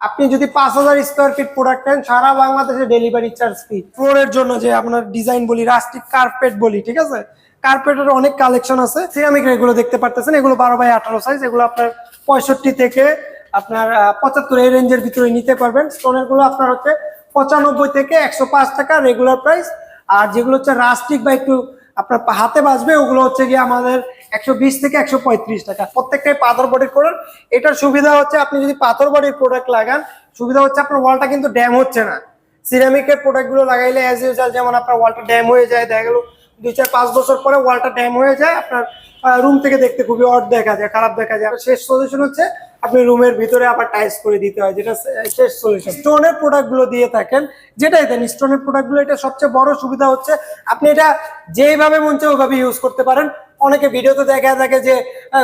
আপনি যদি পাঁচ হাজার স্কোয়ার ফিট প্রোডাক্ট নেন, সারা বাংলাদেশে ডেলিভারি চার্জ ফ্রি ফ্লোরের জন্য যে আপনার ডিজাইন বলি রাস্টিক কার্পেট বলি, ঠিক আছে? কার্পেটের অনেক কালেকশন আছে। সিরামিক এগুলো দেখতে পারতেছেন, এগুলো বারো বাই আঠারো সাইজ এগুলো আপনার পঁয়ষট্টি থেকে আপনার পঁচাত্তর, এই রেঞ্জের ভিতরে নিতে পারবেন। স্টোনেরগুলো আপনার হচ্ছে পঁচানব্বই থেকে একশো পাঁচ টাকা রেগুলার প্রাইস আর যেগুলো হচ্ছে রাস্টিক বা একটু আপনার হাতে বাঁচবে, ওগুলো হচ্ছে গিয়ে আমাদের একশো বিশ থেকে একশো পঁয়ত্রিশ টাকা। প্রত্যেকটাই পাথর বডির প্রোডাক্ট এটার সুবিধা হচ্ছে আপনি যদি পাথর বডির প্রোডাক্ট লাগান, সুবিধা হচ্ছে আপনার ওয়ালটা কিন্তু ড্যাম হচ্ছে না। সিরামিকের প্রোডাক্টগুলো লাগাইলে অ্যাজ ইউজাল যেমন আপনার ওয়ালটা ড্যাম হয়ে যায়, দেখা গেল দুই চার পাঁচ বছর পরে ওয়ালটা ড্যাম হয়ে যায়, আপনার রুম থেকে দেখতে খুবই অট দেখা যায়, খারাপ দেখা যায়। শেষ সলিউশন হচ্ছে, আপনি রুমের ভিতরে আবার টাইলস করে দিতে হয়, যেটা শেষ সলিউশন স্টোনের প্রোডাক্টগুলো দিয়ে থাকেন, যেটাই দেন স্টোনের প্রোডাক্টগুলো এটা সবচেয়ে বড় সুবিধা হচ্ছে, আপনি এটা যেইভাবে মন চায় ওইভাবে ইউজ করতে পারেন। অনেকে ভিডিওতে দেখা থাকে যে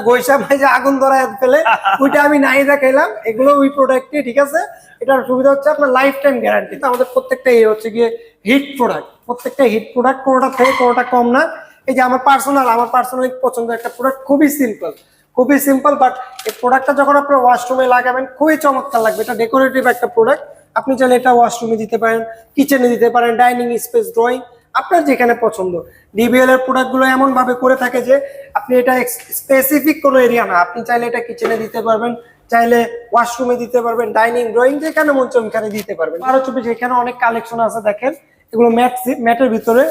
গৈসা ভাইজা আগুন ধরায় ফেলে ওইটা আমি নাই দেখাইলাম। এগুলো ওই প্রোডাক্টই ঠিক আছে? এটার সুবিধা হচ্ছে আপনার লাইফ টাইম গ্যারান্টি তো আমাদের প্রত্যেকটাই হচ্ছে গিয়ে হিট প্রোডাক্ট প্রত্যেকটা হিট প্রোডাক্ট কোনোটা থেকে কোনোটা কম না। এই যে আমার পার্সোনাল আমার পার্সোনালি পছন্দ একটা প্রোডাক্ট খুবই সিম্পল খুবই সিম্পল বাট এই প্রোডাক্টটা যখন আপনার ওয়াশরুমে লাগাবেন খুবই চমৎকার লাগবে। এটা ডেকোরেটিভ একটা প্রোডাক্ট আপনি চাইলে এটা ওয়াশরুমে দিতে পারেন কিচেনে দিতে পারেন ডাইনিং স্পেস ড্রয়িং আপনার যেখানে পছন্দ। ডিবিএল এর প্রোডাক্টগুলো এমন ভাবে করে থাকে যে আপনি এটা স্পেসিফিক কোনো এরিয়া না। আপনি চাইলে এটা কিচেনে দিতে পারবেন চাইলে ওয়াশরুমে দিতে পারবেন ডাইনিং ড্রয়িং যেখানে মন ওইখানে দিতে পারবেন। বারো চব্বিশ এখানে অনেক কালেকশন আছে দেখেন এগুলো ম্যাট ম্যাটের ভিতরে।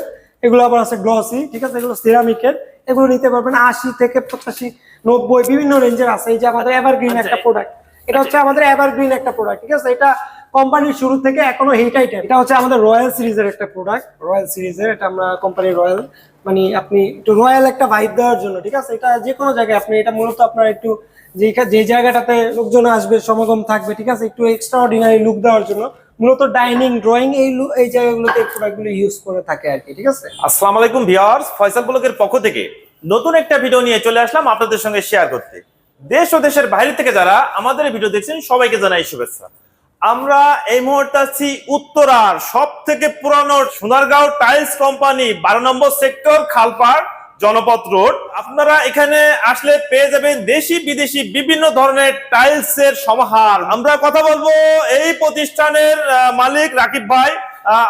এগুলো আবার আছে গ্লসি ঠিক আছে? এগুলো সিরামিকের এগুলো নিতে পারবেন আশি থেকে পঁচাশি নব্বই বিভিন্ন রেঞ্জের আছে। এই যে আমাদের এভারগ্রিন একটা প্রোডাক্ট এটা হচ্ছে আমাদের এভারগ্রিন একটা প্রোডাক্ট ঠিক আছে? এটা কোম্পানির শুরু থেকে এখনও হিট আইটেম এটা হচ্ছে আমাদের রয়্যাল সিরিজের একটা প্রোডাক্ট রয়্যাল সিরিজের এটা আমরা কোম্পানির রয়্যাল মানে আপনি একটু রয়্যাল একটা ভাইব দেওয়ার জন্য, ঠিক আছে? এটা যে কোনো জায়গায় আপনি, এটা মূলত আপনার একটু যে যে জায়গাটাতে লোকজন আসবে, সমাগম থাকবে, ঠিক আছে? একটু এক্সট্রা অর্ডিনারি লুক দেওয়ার জন্য। মূলত ডাইনিং ড্রয়িং এই এই জায়গাগুলোতে এই প্রোডাক্টগুলো ইউজ করে থাকে আর কি, ঠিক আছে? আসসালামু আলাইকুম ভিউয়ার্স ফয়সাল ব্লগের পক্ষ থেকে নতুন একটা ভিডিও নিয়ে চলে আসলাম আপনাদের সঙ্গে শেয়ার করতে। দেশ ও দেশের বাইরে থেকে যারা আমাদের ভিডিও দেখছেন, সবাইকে জানাই শুভেচ্ছা। আমরা এই মুহূর্তে আছি উত্তরার সব থেকে পুরানো সোনারগাঁও টাইলস কোম্পানি, বারো নম্বর সেক্টর, খালপাড় জনপথ রোড। আপনারা এখানে আসলে পেয়ে যাবেন দেশি বিদেশি বিভিন্ন ধরনের টাইলস এর সমাহার। আমরা কথা বলব এই প্রতিষ্ঠানের মালিক রাকিব ভাই।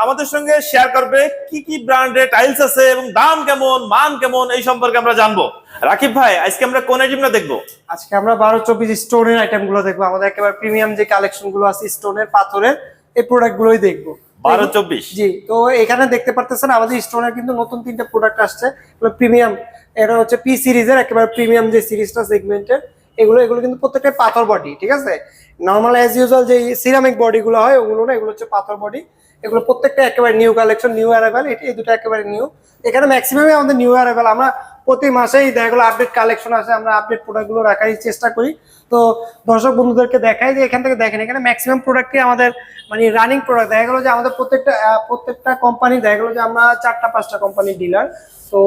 আমাদের সঙ্গে শেয়ার করবে কি কি ব্র্যান্ডের টাইলস আছে এবং দাম কেমন মান কেমন এই সম্পর্কে আমরা জানব। রাকিব ভাই আজকে আমরা কোন আইটেমটা দেখব? আজকে আমরা বারো চব্বিশ স্টোনের আইটেমগুলো দেখব। আমাদের একেবারে প্রিমিয়াম যে কালেকশনগুলো আছে স্টোনের পাথরের এই প্রোডাক্ট গুলোই দেখব। বারো চব্বিশ? জি তো এখানে দেখতে পারতেছেন আমাদের স্টোনের কিন্তু নতুন তিনটা প্রোডাক্ট আসছে। প্রিমিয়াম এটা হচ্ছে পি সিরিজের একেবারে প্রিমিয়াম যে সিরিজটা সেগমেন্টের এগুলো এগুলো কিন্তু প্রত্যেকটাই পাথর বডি ঠিক আছে? নর্মাল অ্যাজ ইউজুয়াল যে সিরামিক বডি গুলো হয় ওগুলো না এগুলো হচ্ছে পাথর বডি এগুলো প্রত্যেকটা একেবারে নিউ কালেকশন নিউ অ্যারাইভেল এই দুটো একেবারে নিউ এখানে ম্যাক্সিমামই আমাদের নিউ অ্যারাইভেল আমরা প্রতি মাসেই দেখা গেলো আপডেট কালেকশন আসে আমরা আপডেট প্রোডাক্টগুলো রাখারই চেষ্টা করি। তো দর্শক বন্ধুদেরকে দেখাই যে এখান থেকে দেখেন, এখানে ম্যাক্সিমাম প্রোডাক্টই আমাদের মানে রানিং প্রোডাক্ট দেখা গেলো যে আমাদের প্রত্যেকটা প্রত্যেকটা কোম্পানি দেখা গেলো যে আমরা চারটা, পাঁচটা কোম্পানির ডিলার তো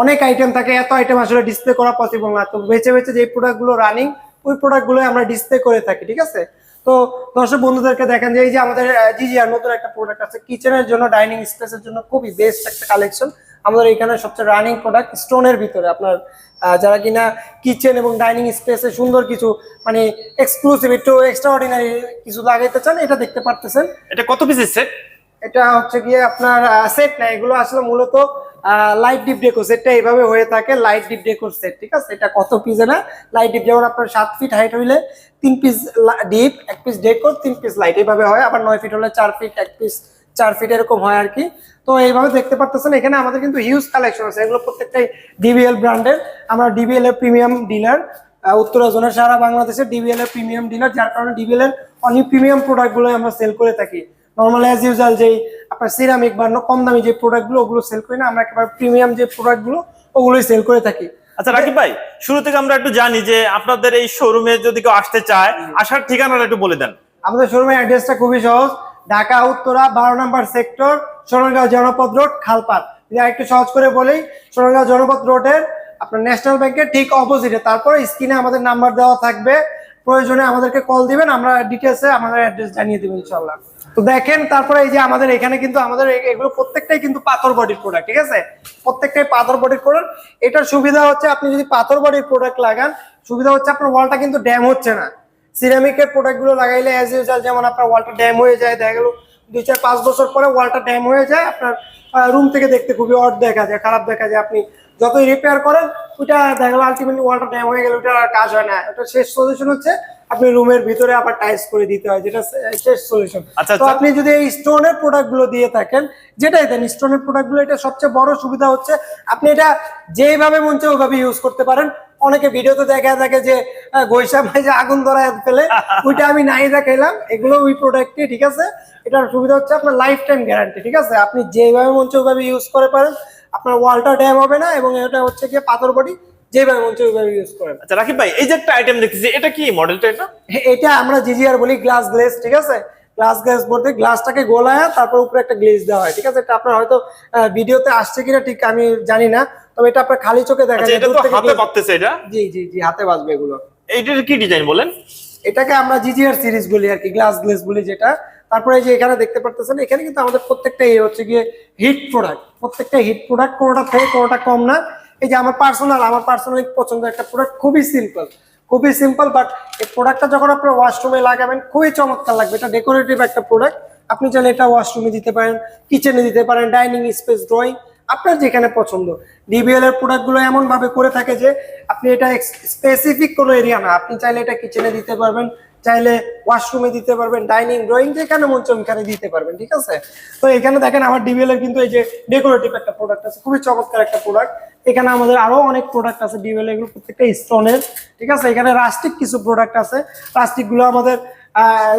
অনেক আইটেম থাকে, এত আইটেম আসলে ডিসপ্লে করা পসিবল না। তো বেছে বেছে যে প্রোডাক্টগুলো রানিং ওই প্রোডাক্টগুলো আমরা ডিসপ্লে করে থাকি, ঠিক আছে? তো দর্শক বন্ধুদেরকে দেখেন যে এই যে আমাদের জিজি আর নতুন একটা প্রোডাক্ট আছে। কিচেনের জন্য ডাইনিং স্পেসের জন্য খুবই বেস্ট একটা কালেকশন আমাদের এখানে সবচেয়ে রানিং প্রোডাক্ট স্টোনের ভিতরে। আপনার যারা কিনা কিচেন এবং ডাইনিং স্পেসে সুন্দর কিছু মানে এক্সক্লুসিভ একটু এক্সট্রা অর্ডিনারি কিছু লাগাইতে চান এটা দেখতে পারতেছেন। এটা কত পিসের সেট এটা হচ্ছে গিয়ে আপনার সেট না এগুলো আসলে মূলত লাইট ডিপ ডেকো সেটটা এইভাবে হয়ে থাকে লাইট ডিপ ডেকোর সেট ঠিক আছে? এটা কত পিসে না লাইট ডিপ যেমন আপনার সাত ফিট হাইট হইলে তিন পিস ডিপ এক পিস ডেকোর তিন পিস লাইট এইভাবে হয়। আবার নয় ফিট হলে চার ফিট এক পিস চার ফিট এরকম হয় আর কি। তো এইভাবে দেখতে পারতেছেন, এখানে আমাদের কিন্তু হিউজ কালেকশন আছে। এগুলো প্রত্যেকটাই ডিবিএল ব্র্যান্ডের আমরা ডিবিএল এর প্রিমিয়াম ডিলার উত্তরা জোনের সারা বাংলাদেশের ডিবিএল এর প্রিমিয়াম ডিলার যার কারণে ডিবিএল এর অনেক প্রিমিয়াম প্রোডাক্টগুলো আমরা সেল করে থাকি। নর্মাল অ্যাজ ইউজাল যেই আপনার সিরামিক বা কম দামি যে প্রোডাক্টগুলো ওগুলো সেল করি না। আমরা একেবারে প্রিমিয়াম যে প্রোডাক্টগুলো ওগুলোই সেল করে থাকি। আচ্ছা রাকিব ভাই শুরু থেকে আমরা একটু জানি যে আপনাদের এই শোরুমে যদি কেউ আসতে চায় আসার ঠিকানাটা একটু বলে দেন। আমাদের শোরুমের অ্যাড্রেসটা খুবই সহজ। ঢাকা উত্তরা বারো নম্বর সেক্টর সোনারগাঁও জনপদ রোড খালপাড় যদি একটু সহজ করে বলি সোনারগাঁও জনপদ রোডের আপনার ন্যাশনাল ব্যাংকের ঠিক অপোজিটে তারপর স্ক্রিনে আমাদের নাম্বার দেওয়া থাকবে। প্রয়োজনে আমাদেরকে কল দিবেন আমরা ডিটেলসে আমাদের অ্যাড্রেস জানিয়ে দেবো ইনশাল্লাহ তো দেখেন, তারপরে এই যে আমাদের এখানে কিন্তু আমাদের এগুলো প্রত্যেকটাই কিন্তু পাথর বডির প্রোডাক্ট ঠিক আছে? প্রত্যেকটাই পাথর বডির প্রোডাক্ট এটার সুবিধা হচ্ছে আপনি যদি পাথর বডির প্রোডাক্ট লাগান, সুবিধা হচ্ছে আপনার ওয়ালটা কিন্তু ড্যাম হচ্ছে না। সিরামিকের প্রোডাক্টগুলো লাগাইলে অ্যাজ ইউজাল যেমন আপনার ওয়ালটা ড্যাম হয়ে যায়, দেখা গেল দুই চার পাঁচ বছর পরে ওয়ালটা ড্যাম হয়ে যায়, আপনার রুম থেকে দেখতে খুবই অট দেখা যায়, খারাপ দেখা যায়। আপনি যতই রিপেয়ার করেন, ওইটা দেখা গেল আলটিমেটলি ওয়ালটা ড্যাম হয়ে গেলে ওইটা আর কাজ হয় না। ওটা শেষ সলিউশন হচ্ছে আপনি রুমের ভিতরে আবার টাইলস করে দিতে হয় যেটা শেষ সলিউশন আচ্ছা, তো আচ্ছা। আপনি যদি এই স্টোনের প্রোডাক্টগুলো দিয়ে থাকেন যেটাই দেন স্টোনের প্রোডাক্টগুলো এটা সবচেয়ে বড় সুবিধা হচ্ছে আপনি এটা যেইভাবে মন চায় ওইভাবে ইউজ করতে পারেন। অনেকে ভিডিওতে দেখা থাকে যে গৈসা ভাই যে আগুন ধরা ফেলে ওইটা আমি নাই দেখাইলাম এগুলো ওই প্রোডাক্টই ঠিক আছে? এটার সুবিধা হচ্ছে আপনার লাইফ টাইম গ্যারান্টি ঠিক আছে? আপনি যেভাবে মন চায় ওইভাবে ইউজ করে পারেন আপনার ওয়ালটা ড্যাম হবে না এবং এটা হচ্ছে গিয়ে পাথর বডি যেভাবে মন চায় ওইভাবে ইউজ করেন। আচ্ছা রাকিব ভাই এই যে একটা আইটেম দেখতেছি এটা কি মডেলটা এটা? এটা আমরা জিজিআর বলি গ্লাস গ্লেজ ঠিক আছে? গ্লাস বলতে গ্লাসটাকে গোলায় তারপর উপরে একটা গ্লেজ দেওয়া হয় ঠিক আছে? এটা আপনার হয়তো ভিডিওতে আসছে কিনা ঠিক আমি জানি না তবে এটা আপনার খালি চোখে দেখা আচ্ছা যায় এটা তো হাতে glaze- এটা? জি জি জি হাতে বাজবে এগুলো। এইটার কি ডিজাইন বলেন? এটাকে আমরা জিজিআর সিরিজ বলি আর কি গ্লাস গ্লেজ বলি যেটা। তারপরে যে এখানে দেখতে পারতেছেন এখানে কিন্তু আমাদের প্রত্যেকটা হচ্ছে গিয়ে হিট প্রোডাক্ট প্রত্যেকটা হিট প্রোডাক্ট কোনোটা থেকে কোনোটা কম না। এই যে আমার পার্সোনাল আমার পার্সোনালি পছন্দের একটা প্রোডাক্ট খুবই সিম্পল খুবই সিম্পল বাট এই প্রোডাক্টটা যখন আপনার ওয়াশরুমে লাগাবেন, খুবই চমৎকার লাগবে। এটা ডেকোরেটিভ একটা প্রোডাক্ট আপনি চাইলে এটা ওয়াশরুমে দিতে পারেন কিচেনে দিতে পারেন ডাইনিং স্পেস ড্রয়িং আপনার যেখানে পছন্দ। ডিবিএল এর প্রোডাক্টগুলো এমন ভাবে করে থাকে যে, আপনি এটা স্পেসিফিক কোনো এরিয়া না। আপনি চাইলে এটা কিচেনে দিতে পারবেন চাইলে ওয়াশরুমে দিতে পারবেন ডাইনিং ড্রয়িং যেখানে মন ওইখানে দিতে পারবেন, ঠিক আছে? তো এখানে দেখেন আমার ডিবিএল এর কিন্তু এই যে ডেকোরেটিভ একটা প্রোডাক্ট আছে, খুবই চমৎকার একটা প্রোডাক্ট এখানে আমাদের আরও অনেক প্রোডাক্ট আছে ডিবিএল এগুলো প্রত্যেকটা স্টোনের ঠিক আছে? এখানে রাস্টিক কিছু প্রোডাক্ট আছে। রাস্টিকগুলো আমাদের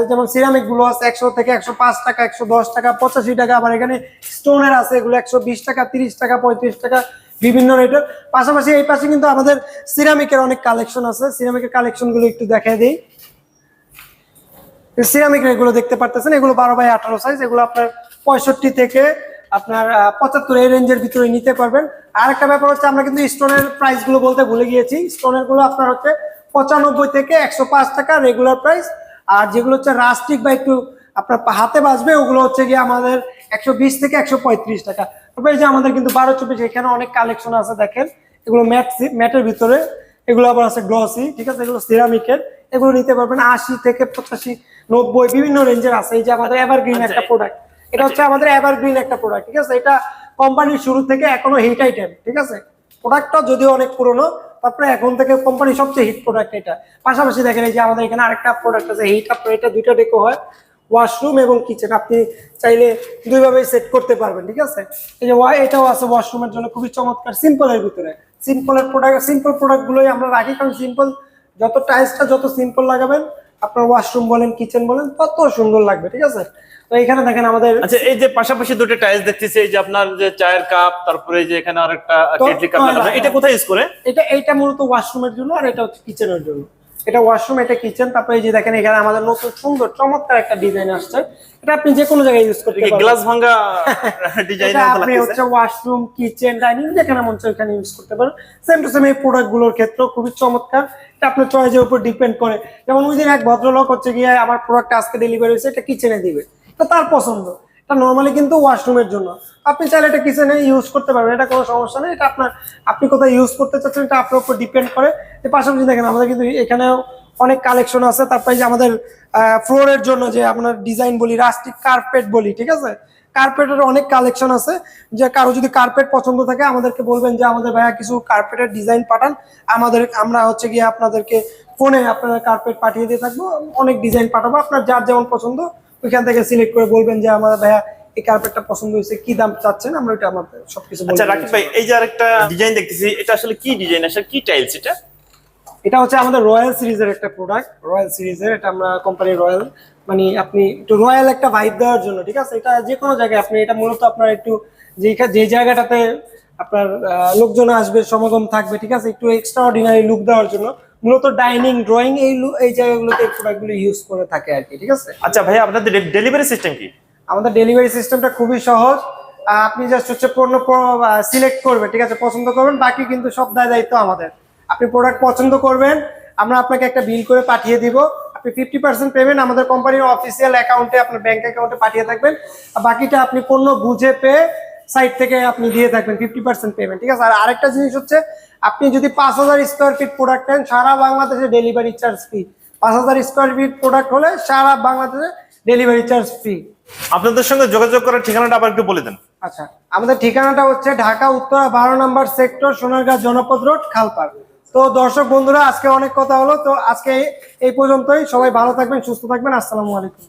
যেমন সিরামিকগুলো আছে একশো থেকে একশো পাঁচ টাকা, একশো দশ টাকা, পঁচাশি টাকা, আবার এখানে স্টোনের আছে, এগুলো একশো বিশ টাকা, তিরিশ টাকা, পঁয়ত্রিশ টাকা, বিভিন্ন রেটের পাশাপাশি এই পাশে কিন্তু আমাদের সিরামিকের অনেক কালেকশন আছে। সিরামিকের কালেকশনগুলো একটু দেখাই দিই। সিরামিক এগুলো দেখতে পারতেছেন, এগুলো বারো বাই আঠারো সাইজ এগুলো আপনার পঁয়ষট্টি থেকে আপনার পঁচাত্তর এই রেঞ্জের ভিতরে নিতে পারবেন। আর একটা ব্যাপার হচ্ছে, আমরা কিন্তু স্টোনের প্রাইসগুলো বলতে ভুলে গিয়েছি। স্টোনেরগুলো আপনার হচ্ছে পঁচানব্বই থেকে একশো পাঁচ টাকা রেগুলার প্রাইস আর যেগুলো হচ্ছে রাস্টিক বা একটু আপনার হাতে বাঁচবে ওগুলো হচ্ছে গিয়ে আমাদের একশো বিশ থেকে একশো পঁয়ত্রিশ টাকা। তারপরে এই যে আমাদের কিন্তু বারো চব্বিশ, এখানে অনেক কালেকশন আছে, দেখেন। এগুলো ম্যাট ম্যাটের ভিতরে। এগুলো আবার আছে গ্লসি ঠিক আছে? এগুলো সিরামিকের এগুলো নিতে পারবেন আশি থেকে পঁচাশি নব্বই বিভিন্ন রেঞ্জের আছে। এই যে আমাদের এভারগ্রিন আচ্ছা, একটা প্রোডাক্ট এটা হচ্ছে আমাদের এভারগ্রিন একটা প্রোডাক্ট ঠিক আছে? এটা কোম্পানির শুরু থেকে এখনও হিট আইটেম ঠিক আছে? প্রোডাক্টটা যদিও অনেক পুরনো তারপরে এখন থেকে কোম্পানির সবচেয়ে হিট প্রোডাক্ট এটা। পাশাপাশি দেখেন এই যে আমাদের এখানে আরেকটা প্রোডাক্ট আছে হিট আপনার এটা দুইটা ডেকো হয়। ওয়াশরুম এবং কিচেন আপনি চাইলে দুইভাবেই সেট করতে পারবেন ঠিক আছে? এই যে এটাও আছে ওয়াশরুমের জন্য খুবই চমৎকার সিম্পলের ভিতরে। সিম্পলের প্রোডাক্ট সিম্পল প্রোডাক্টগুলোই আমরা রাখি কারণ সিম্পল যত টাইলসটা যত সিম্পল লাগাবেন আপনার ওয়াশরুম বলেন কিচেন বলেন তত সুন্দর লাগবে ঠিক আছে? তো এখানে দেখেন আমাদের আচ্ছা এই যে পাশাপাশি দুটো টাইলস দেখতেছি এই যে আপনার যে চায়ের কাপ তারপরে যে এখানে আরেকটা কেটলি কাপ এটা কোথায় ইউজ করে? এটা এটা মূলত ওয়াশরুমের জন্য আর এটা হচ্ছে কিচেনের জন্য। এটা ওয়াশরুম এটা কিচেন তারপরে এই যে দেখেন এখানে আমাদের নতুন সুন্দর চমৎকার একটা ডিজাইন আসছে। এটা আপনি যে কোনো জায়গায় ইউজ করতে কি পারবেন। গ্লাস ভাঙা ডিজাইন আপনি হচ্ছে ওয়াশরুম কিচেন ডাইনিং যেখানে মন চায় ওখানে ইউজ করতে পারেন সেম টু সেম এই প্রোডাক্টগুলোর ক্ষেত্রেও খুবই চমৎকার। এটা আপনার চয়েসের উপর ডিপেন্ড করে। যেমন ওই দিন এক ভদ্রলোক হচ্ছে গিয়ে আমার প্রোডাক্ট আজকে ডেলিভারি হয়েছে এটা কিচেনে দিবে। তো তার পছন্দ। এটা নর্মালি কিন্তু ওয়াশরুমের জন্য। আপনি চাইলে এটা কিচেনে ইউজ করতে পারবেন, এটা কোনো সমস্যা নেই। এটা আপনার, আপনি কোথায় ইউজ করতে চাচ্ছেন এটা আপনার উপর ডিপেন্ড করে। পাশাপাশি দেখেন, আমাদের কিন্তু এখানেও অনেক কালেকশন আছে। তারপরে যে আমাদের ফ্লোরের জন্য যে আপনার ডিজাইন বলি রাস্টিক কার্পেট বলি, ঠিক আছে? কার্পেটের অনেক কালেকশন আছে। যে কারও যদি কার্পেট পছন্দ থাকে, আমাদেরকে বলবেন যে, আমাদের ভাইয়া কিছু কার্পেটের ডিজাইন পাঠান। আমাদের, আমরা হচ্ছে গিয়ে আপনাদেরকে ফোনে আপনাদের কার্পেট পাঠিয়ে দিয়ে থাকব। অনেক ডিজাইন পাঠাবো। আপনার যার যেমন পছন্দ ওইখান থেকে সিলেক্ট করে বলবেন যে আমার ভাইয়া এই কার্পেটটা পছন্দ হয়েছে কি দাম চাচ্ছেন? আমরা ওইটা আমাদের সবকিছু আচ্ছা রাকিব ভাই এই যে আরেকটা ডিজাইন দেখতেছি এটা আসলে কি ডিজাইন আসলে কি টাইলস এটা? এটা হচ্ছে আমাদের রয়্যাল সিরিজের একটা প্রোডাক্ট রয়্যাল সিরিজের এটা আমরা কোম্পানি রয়্যাল মানে আপনি একটু রয়্যাল একটা ভাইব দেওয়ার জন্য ঠিক আছে? এটা যে কোনো জায়গায় আপনি এটা মূলত আপনার একটু যে যে জায়গাটাতে আপনার লোকজন আসবে সমাগম থাকবে ঠিক আছে? একটু এক্সট্রা অর্ডিনারি লুক দেওয়ার জন্য। মূলত ডাইনিং ড্রয়িং এই এই জায়গাগুলোতে প্রোডাক্টগুলো ইউজ করে থাকে আর কি ঠিক আছে? আচ্ছা ভাই আপনাদের ডেলিভারি সিস্টেম কি? আমাদের ডেলিভারি সিস্টেমটা খুবই সহজ। আপনি জাস্ট হচ্ছে পণ্য সিলেক্ট করবেন ঠিক আছে? পছন্দ করবেন বাকি কিন্তু সব দায় দায়িত্ব আমাদের। আপনি প্রোডাক্ট পছন্দ করবেন আমরা আপনাকে একটা বিল করে পাঠিয়ে দিব। আপনি ফিফটি পার্সেন্ট পেমেন্ট আমাদের কোম্পানির অফিসিয়াল অ্যাকাউন্টে আপনার ব্যাংক অ্যাকাউন্টে পাঠিয়ে থাকবেন। আর বাকিটা আপনি পণ্য বুঝে পেয়ে সাইট থেকে আপনি দিয়ে থাকবেন ফিফটি পার্সেন্ট পেমেন্ট ঠিক আছে? আর আরেকটা জিনিস হচ্ছে আপনি যদি পাঁচ হাজার স্কোয়ার ফিট প্রোডাক্ট নেন সারা বাংলাদেশে ডেলিভারি চার্জ ফ্রি পাঁচ হাজার স্কোয়ার ফিট প্রোডাক্ট হলে সারা বাংলাদেশে ডেলিভারি চার্জ ফ্রি আপনাদের সঙ্গে যোগাযোগ করার ঠিকানাটা আবার একটু বলে দেন। আচ্ছা আমাদের ঠিকানাটা হচ্ছে ঢাকা উত্তরা বারো নম্বর সেক্টর সোনারগাঁ জনপদ রোড খালপাড় তো দর্শক বন্ধুরা আজকে অনেক কথা হলো তো আজকে এই পর্যন্তই। সবাই ভালো থাকবেন সুস্থ থাকবেন। আসসালামু আলাইকুম।